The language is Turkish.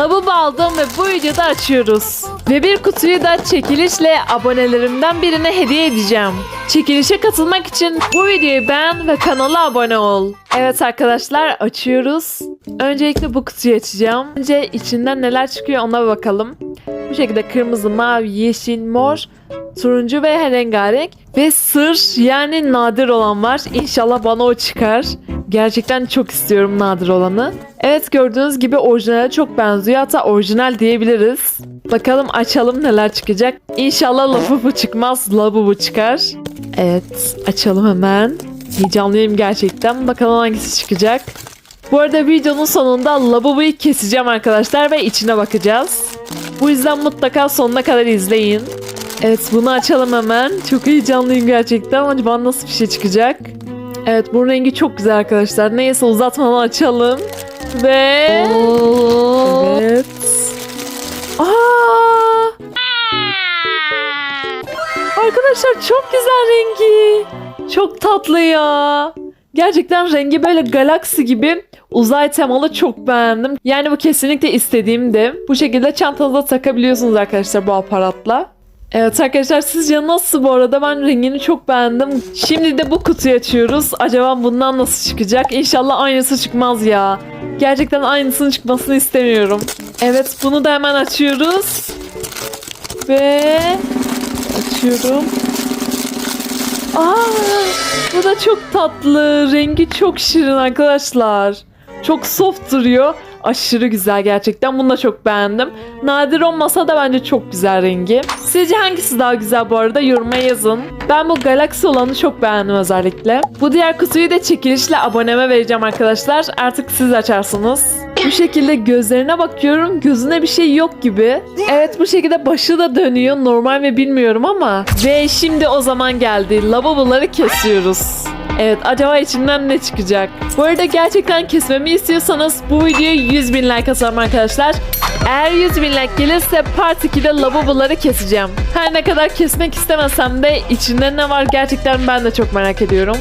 Lavabo aldım ve bu videoda açıyoruz. Ve bir kutuyu da çekilişle abonelerimden birine hediye edeceğim. Çekilişe katılmak için bu videoyu beğen ve kanala abone ol. Evet arkadaşlar açıyoruz. Öncelikle bu kutuyu açacağım. Önce içinden neler çıkıyor ona bakalım. Bu şekilde kırmızı, mavi, yeşil, mor, turuncu ve rengarenk. Ve sır yani nadir olan var. İnşallah bana o çıkar. Gerçekten çok istiyorum nadir olanı. Evet gördüğünüz gibi orijinale çok benziyor. Hatta orijinal diyebiliriz. Bakalım açalım neler çıkacak. İnşallah labubu çıkmaz. Labubu çıkar. Evet açalım hemen. Heyecanlıyım gerçekten. Bakalım hangisi çıkacak. Bu arada videonun sonunda labubuyu keseceğim arkadaşlar ve içine bakacağız. Bu yüzden mutlaka sonuna kadar izleyin. Evet bunu açalım hemen. Çok heyecanlıyım gerçekten. Acaba nasıl bir şey çıkacak? Evet bu rengi çok güzel arkadaşlar. Neyse uzatmadan açalım. Ve... Evet. Aa! Arkadaşlar çok güzel rengi. Çok tatlı ya. Gerçekten rengi böyle galaksi gibi uzay temalı çok beğendim. Yani bu kesinlikle istediğimdi. Bu şekilde çantanıza takabiliyorsunuz arkadaşlar bu aparatla. Evet arkadaşlar sizce nasıl bu arada ben rengini çok beğendim. Şimdi de bu kutuyu açıyoruz. Acaba bundan nasıl çıkacak? İnşallah aynısı çıkmaz ya. Gerçekten aynısının çıkmasını istemiyorum. Evet bunu da hemen açıyoruz. Ve açıyorum. Aa, bu da çok tatlı. Rengi çok şirin arkadaşlar. Çok soft duruyor. Aşırı güzel gerçekten. Bunu da çok beğendim. Nadir olmasa da bence çok güzel rengi. Sizce hangisi daha güzel bu arada? Yoruma yazın. Ben bu Galaxy olanı çok beğendim özellikle. Bu diğer kutuyu da çekilişle aboneme vereceğim arkadaşlar. Artık siz açarsınız. Bu şekilde gözlerine bakıyorum. Gözüne bir şey yok gibi. Evet bu şekilde başı da dönüyor. Normal mi bilmiyorum ama. Ve şimdi o zaman geldi. Lavaboları kesiyoruz. Evet acaba içinden ne çıkacak? Bu arada gerçekten kesmemi istiyorsanız bu videoya 100 bin like atalım arkadaşlar. Eğer 100 bin like gelirse part 2'de lavaboları keseceğim. Her ne kadar kesmek istemesem de içinde ne var gerçekten ben de çok merak ediyorum.